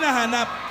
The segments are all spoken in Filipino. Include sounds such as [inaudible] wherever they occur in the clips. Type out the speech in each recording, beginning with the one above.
hinahanap.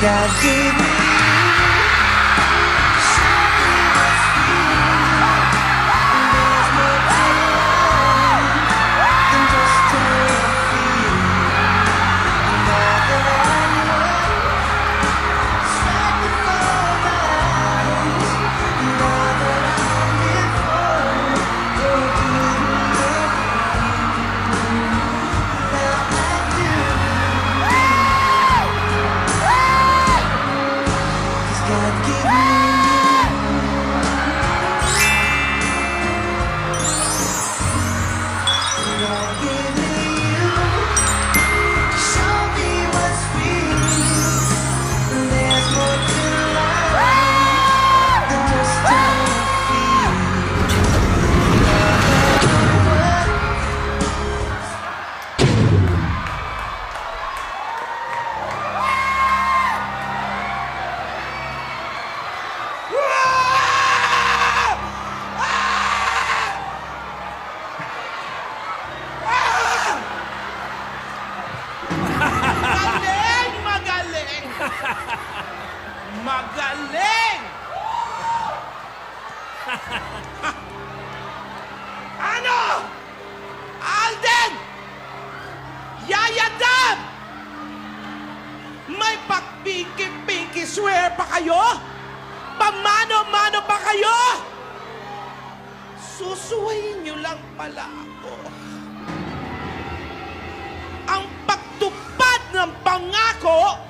God gave me swear pa kayo? Pamano-mano pa kayo? Susuwayin niyo lang pala ako. Ang pagtupad ng pangako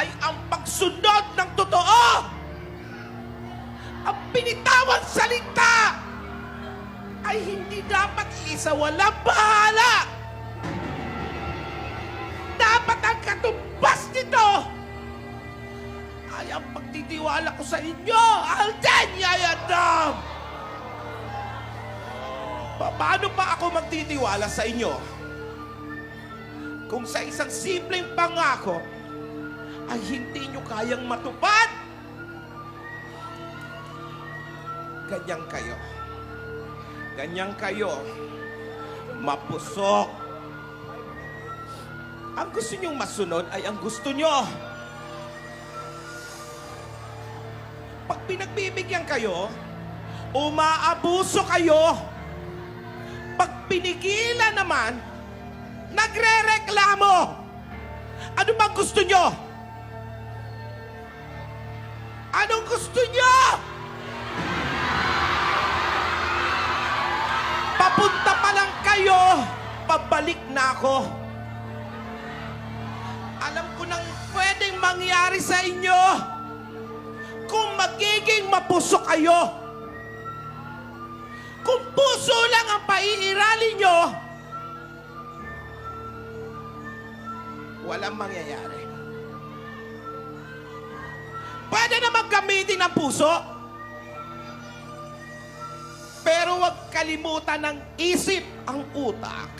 ay ang pagsunod ng totoo. Ang pinitawang salita ay hindi dapat isa walang bahala. Dapat ang katumbas nito ay ang pagtitiwala ko sa inyo, Alden Yayadam! Pa- Paano pa ako magtitiwala sa inyo? Kung sa isang simpleng pangako ay hindi nyo kayang matupad? Ganyan kayo. Ganyan kayo. Mapusok. Ang gusto nyong masunod ay ang gusto nyo. Pag pinagbibigyan kayo, umaabuso kayo. Pag pinigilan naman, nagre-reklamo. Ano bang gusto nyo? Anong gusto nyo? Papunta pa lang kayo, pabalik na ako. Alam ko nang pwedeng mangyari sa inyo kung magiging mapuso kayo. Kung puso lang ang paiirali nyo, walang mangyayari. Pwede naman gamitin ang puso. Pero huwag kalimutan ng isip ang utak.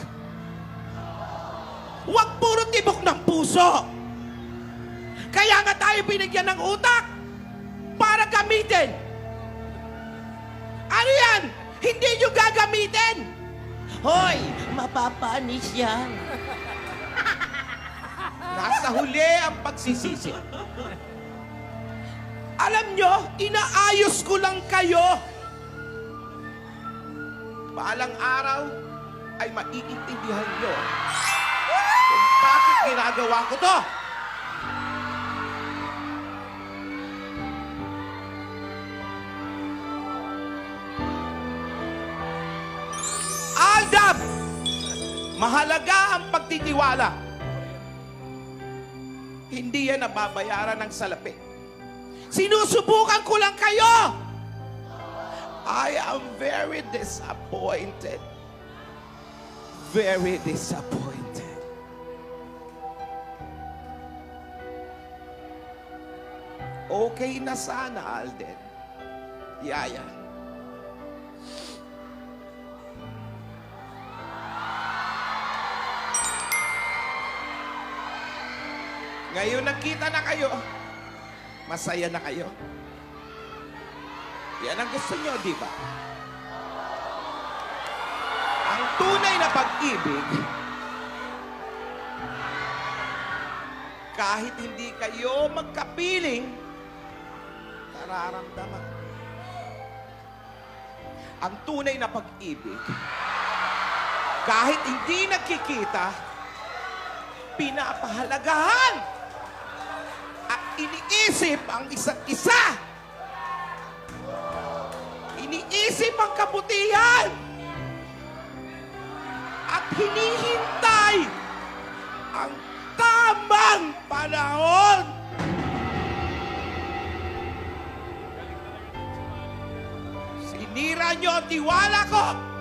Huwag puro tibok ng puso. Kaya nga tayo binigyan ng utak para gamitin. Ano yan? Hindi nyo gagamitin. Hoy, mapapanis yan. [laughs] Nasa huli ang pagsisisi. Alam nyo, inaayos ko lang kayo. Balang araw ay maiintindihan nyo kung bakit ginagawa ko to. Mahalaga ang pagtitiwala. Hindi yan nababayaran ng salapi. Sinusubukan ko lang kayo! I am very disappointed. Very disappointed. Okay na sana, Alden. Yaya. Ngayon nagkita na kayo. Masaya na kayo. Yan ang gusto nyo, di ba? Ang tunay na pag-ibig, kahit hindi kayo magkapiling, nararamdaman. Ang tunay na pag-ibig, kahit hindi nagkikita, pinapahalagahan iniisip ang isa't isa. Iniisip ang kabutihan at hinihintay ang tamang panahon. Sinira niyo ang tiwala ko.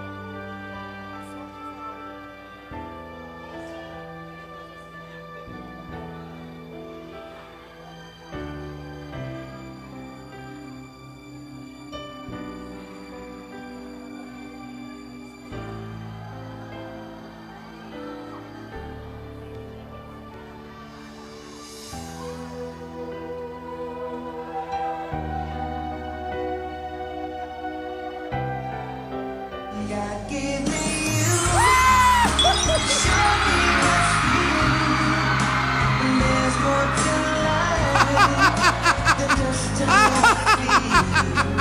stars. [laughs] [laughs]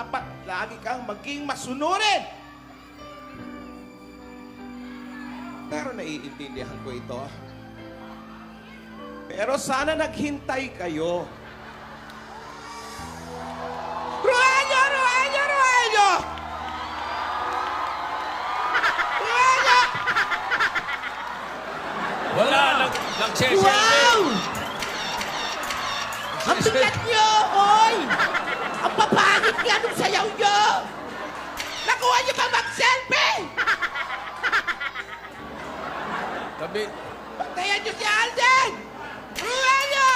dapat lagi kang maging masunurin? Pero naiintindihan ko ito. Pero sana naghintay kayo. Ruelio! Ruelio! Ruelio! [laughs] Ruelio! Wala, nag, nagseselfie. Wow! Ang bigat nyo, oy! Ang papangit nga nung sayaw nyo! Nakuha nyo ba mag-selfie? [laughs] Tabi, Patayan nyo si Alden! Ruelio!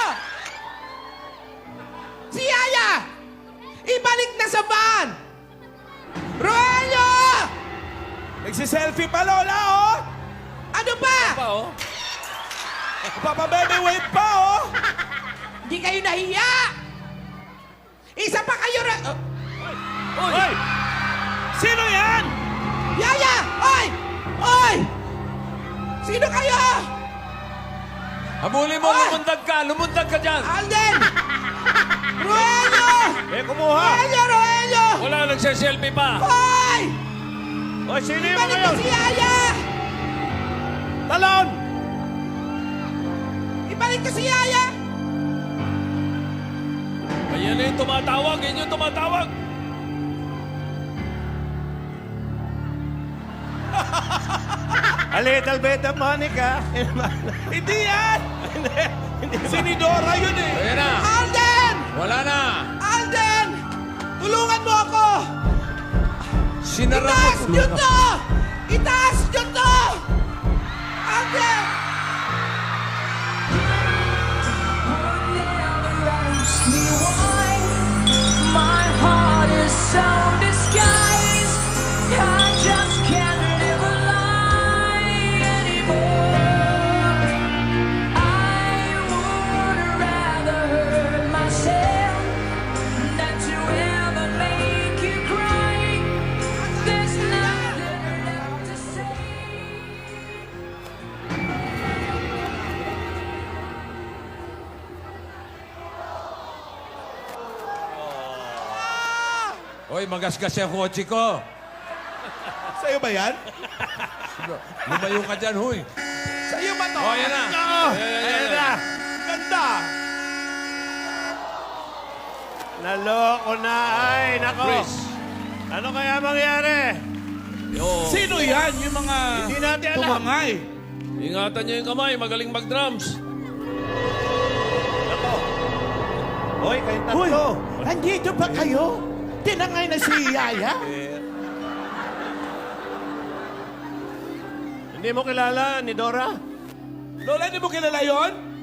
Si Yaya! Ibalik na sa van! Ruelio! Nagsiselfie pa, Lola, oh! Ano pa oh. Papabebe wave pa, oh! Hindi kayo nahiya! Isa pa kayo ra... Oh, Hoy! Sino yan? Yaya! Oy! Oy! Sino kayo? Habulin mo, Ay! lumundag ka, lumundag ka dyan. Alden! [laughs] Ruelio! Eh, kumuha! Ruelio! Ruelio! Wala, nagseselfie pa. Hoy! Hoy, sino yung mga yun? si Yaya! Talon! Ibalik ko si Yaya! Ayan na yung tumatawag, yun yung tumatawag. [laughs] A little bit of Monica. Hindi yan! si Nidora yun eh! Ayan na. Alden! Wala na. Alden! Tulungan mo ako! Sinara Itaas mo. nyo to! Hoy, magasgas yung kotse ko. Sa'yo ba yan? Lumayo ka dyan, huy. Sa'yo ba to? Oh, ayan na. Oo! Ayan, ayan, Ayan ayan. na! Ganda! Naloko na ay, nako! Chris. Ano kaya mangyari? Yo. Sino yan? Yung mga Hindi natin alam. tumangay. Ingatan niyo yung kamay, magaling mag-drums. Nako! Hoy, kayong tatlo! andito ba kayo? Tinangay na si Yaya? Hindi mo kilala ni Dora? Lola, hindi mo kilala yon?